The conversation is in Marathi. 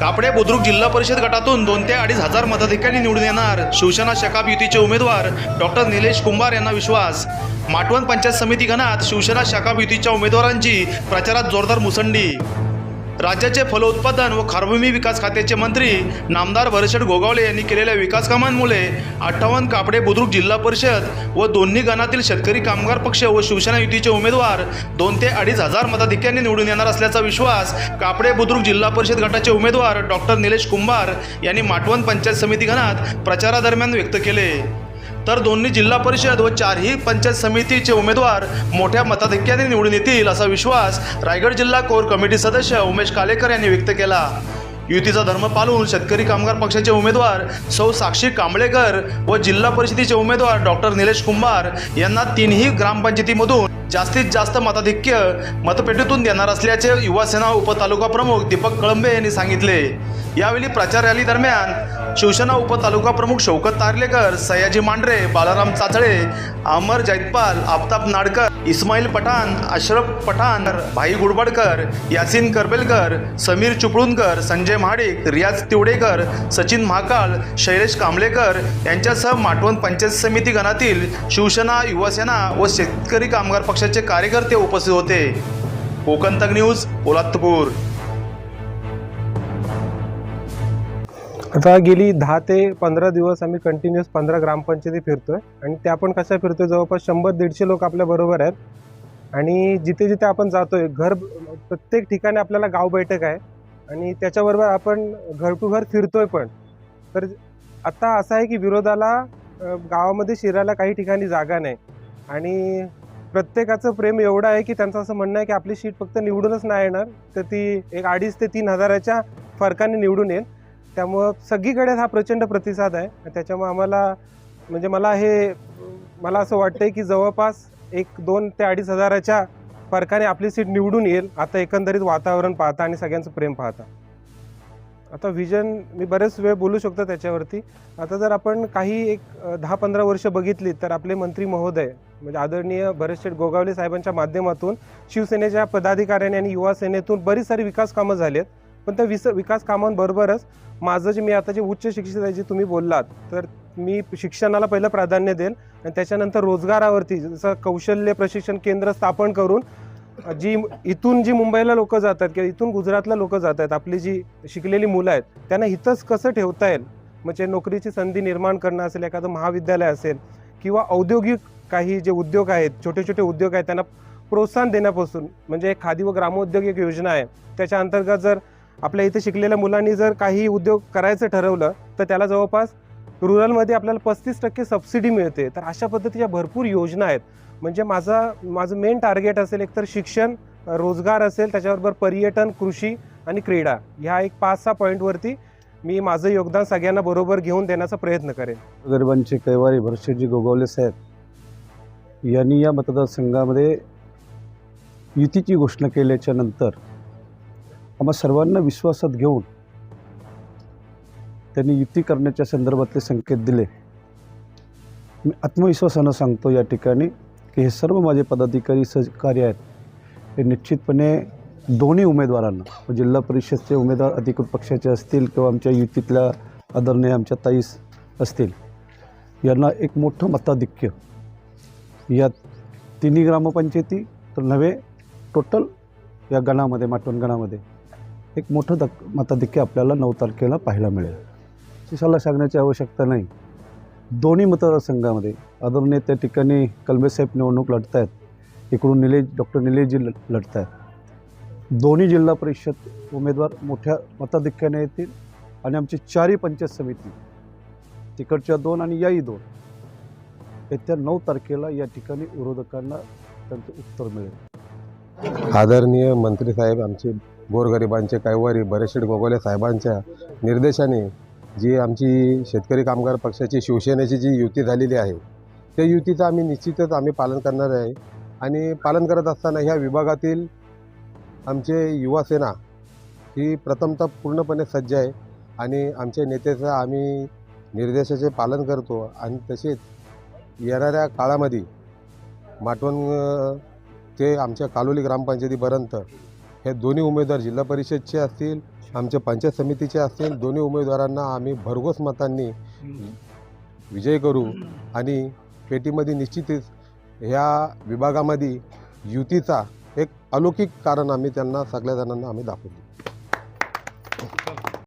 कापडे बुद्रुक जिल्हा परिषद गटातून दोन ते अडीच हजार मताधिक्यांनी निवडून येणार. शिवसेना शकाप युतीचे उमेदवार डॉक्टर निलेश कुंभार यांना विश्वास. माटवण पंचायत समिती गणात शिवसेना शकाप युतीच्या उमेदवारांची प्रचारात जोरदार मुसंडी. राज्याचे फलोत्पादन व खारभूमी विकास खात्याचे मंत्री नामदार भरशेड गोगावले यांनी केलेल्या विकास कामांमुळे अठ्ठावन्न कापडे बुद्रुक जिल्हा परिषद व दोन्ही गणातील शेतकरी कामगार पक्ष व शिवसेना युतीचे उमेदवार दोन ते अडीच हजार मताधिक्यांनी निवडून येणार असल्याचा विश्वास कापडे बुद्रुक जिल्हा परिषद गटाचे उमेदवार डॉक्टर निलेश कुंभार यांनी माटवण पंचायत समिती गणात प्रचारादरम्यान व्यक्त केले. तर दोन्ही जिल्हा परिषद व चारही पंचायत समितीचे उमेदवार मोठ्या मताधिक्याने निवडून येतील असा विश्वास रायगड जिल्हा कोर कमिटी सदस्य उमेश कालेकर यांनी व्यक्त केला. युतीचा धर्म पाळून शेतकरी कामगार पक्षाचे उमेदवार सौ साक्षी कांबळेकर व जिल्हा परिषदेचे उमेदवार डॉक्टर निलेश कुंभार यांना तीनही ग्रामपंचायतीमधून जास्तीत जास्त मताधिक्य मतपेटीतून देणार असल्याचे युवासेना उपतालुका प्रमुख दीपक कळंबे यांनी सांगितले. यावेळी प्रचार रॅली दरम्यान शिवसेना उपतालुका प्रमुख शौकत तारलेकर सयाजी मांढरे बालाराम चाचळे अमर जैतपाल आफताब नाडकर इस्माईल पठाण अशरफ पठाण भाई गुडबडकर यासिन करबेलकर समीर चुपळूणकर संजय महाडिक रियाज तिवडेकर सचिन महाकाळ शैलेश कांबळेकर यांच्यासह माटवण पंचायत समिती गणातील शिवसेना युवासेना व शेतकरी कामगार पक्षाचे कार्यकर्ते उपस्थित होते. कोकण तक न्यूज पोलादपूर. आता गेली दहा ते पंधरा दिवस आम्ही कंटिन्युअस पंधरा ग्रामपंचायती फिरतोय आणि त्या पण कशा फिरतोय? जवळपास शंभर दीडशे लोक आपल्या बरोबर आहेत. आणि जिथे जिथे आपण जातोय घर प्रत्येक ठिकाणी आपल्याला गाव बैठक आहे. आणि त्याच्याबरोबर आपण घर टू घर फिरतोय पण. तर आता असं आहे की विरोधाला गावामध्ये शिरायला काही ठिकाणी जागा नाही. आणि प्रत्येकाचं प्रेम एवढं आहे की त्यांचं असं म्हणणं आहे की आपली सीट फक्त निवडूनच नाही येणार. तर ती एक अडीच ते तीन हजाराच्या फरकाने निवडून येईल. त्यामुळं सगळीकडे हा प्रचंड प्रतिसाद आहे. आणि त्याच्यामुळे आम्हाला म्हणजे मला हे मला असं वाटतंय की जवळपास एक दोन ते अडीच हजाराच्या फरकाने आपली सीट निवडून येईल. आता एकंदरीत वातावरण पाहता आणि सगळ्यांचं प्रेम पाहता. आता व्हिजन मी बरेच वेळ बोलू शकतो त्याच्यावरती. आता जर आपण काही एक दहा पंधरा वर्ष बघितली तर आपले मंत्री महोदय म्हणजे आदरणीय भरतशेठ गोगावले साहेबांच्या माध्यमातून शिवसेनेच्या पदाधिकाऱ्यांनी आणि युवा सेनेतून बरीच सारी विकास कामं झाली आहेत पण त्या विस विकास कामांबरोबरच माझं जे मी आता जे उच्च शिक्षित आहे जे तुम्ही बोललात तर मी शिक्षणाला पहिलं प्राधान्य देईल आणि त्याच्यानंतर रोजगारावरती जसं कौशल्य प्रशिक्षण केंद्र स्थापन करून जी इथून जी मुंबईला लोक जातात किंवा इथून गुजरातला लोक जात आहेत आपली जी शिकलेली मुलं आहेत त्यांना इथंच कसं ठेवता येईल? म्हणजे नोकरीची संधी निर्माण करणं असेल एखादं महाविद्यालय असेल किंवा औद्योगिक काही जे उद्योग आहेत छोटे छोटे उद्योग आहेत त्यांना प्रोत्साहन देण्यापासून म्हणजे एक खादी व ग्रामोद्योग एक योजना आहे. त्याच्या अंतर्गत जर आपल्या इथे शिकलेल्या मुलांनी जर काही उद्योग करायचं ठरवलं तर त्याला जवळपास रुरलमध्ये आपल्याला पस्तीस टक्के सबसिडी मिळते. तर अशा पद्धतीच्या भरपूर योजना आहेत. म्हणजे माझा माझं मेन टार्गेट असेल एकतर शिक्षण रोजगार असेल त्याच्याबरोबर पर्यटन कृषी आणि क्रीडा. ह्या एक पाच सहा पॉईंटवरती मी माझं योगदान सगळ्यांना बरोबर घेऊन देण्याचा प्रयत्न करेन. गरिबांचे कैवारी भरतशेठजी गोगावले साहेब यांनी या मतदारसंघामध्ये युतीची घोषणा केल्याच्यानंतर आम्हा सर्वांना विश्वासात घेऊन त्यांनी युती करण्याच्या संदर्भातले संकेत दिले. मी आत्मविश्वासानं सांगतो या ठिकाणी की हे सर्व माझे पदाधिकारी सहकारी आहेत. हे निश्चितपणे दोन्ही उमेदवारांना म्हणजे जिल्हा परिषदचे उमेदवार अधिकृत पक्षाचे असतील किंवा आमच्या युतीतल्या आदरणीय आमच्या ताईस असतील. यांना एक मोठं मताधिक्य. या तिन्ही ग्रामपंचायती तर नव्हे टोटल या गणामध्ये माटवण गणामध्ये एक मोठं दक मताधिक्य आपल्याला नऊ तारखेला पाहायला मिळेल. शिशाला सांगण्याची आवश्यकता नाही. दोन्ही मतदारसंघामध्ये आदरणीय त्या ठिकाणी कलमेसाहेब निवडणूक लढत आहेत इकडून निलेश डॉक्टर निलेशजी ल लढत आहेत दोन्ही जिल्हा परिषद उमेदवार मोठ्या मताधिक्याने येतील आणि आमची चारही पंचायत समिती तिकडच्या दोन आणि याही दोन येत्या नऊ तारखेला या ठिकाणी विरोधकांना त्यांचं उत्तर मिळेल. आदरणीय मंत्री साहेब आमचे गोरगरिबांचे कैवारी बरेशेठ गोगोले साहेबांच्या निर्देशाने जी आमची शेतकरी कामगार पक्षाची शिवसेनेची जी युती झालेली आहे त्या युतीचं आम्ही निश्चितच आम्ही पालन करणार आहे. आणि पालन करत असताना ह्या विभागातील आमचे युवासेना ही प्रथमतः पूर्णपणे सज्ज आहे आणि आमच्या नेत्याचं आम्ही निर्देशाचे पालन करतो. आणि तसेच येणाऱ्या काळामध्ये माटवण ते आमच्या कालोली ग्रामपंचायतीपर्यंत हे दोन्ही उमेदवार जिल्हा परिषदचे असतील आमच्या पंचायत समितीचे असतील दोन्ही उमेदवारांना आम्ही भरघोस मतांनी विजय करू आणि पेटीमध्ये निश्चितच ह्या विभागामध्ये युतीचा एक अलौकिक कारण आम्ही त्यांना सगळ्या जणांना आम्ही दाखवतो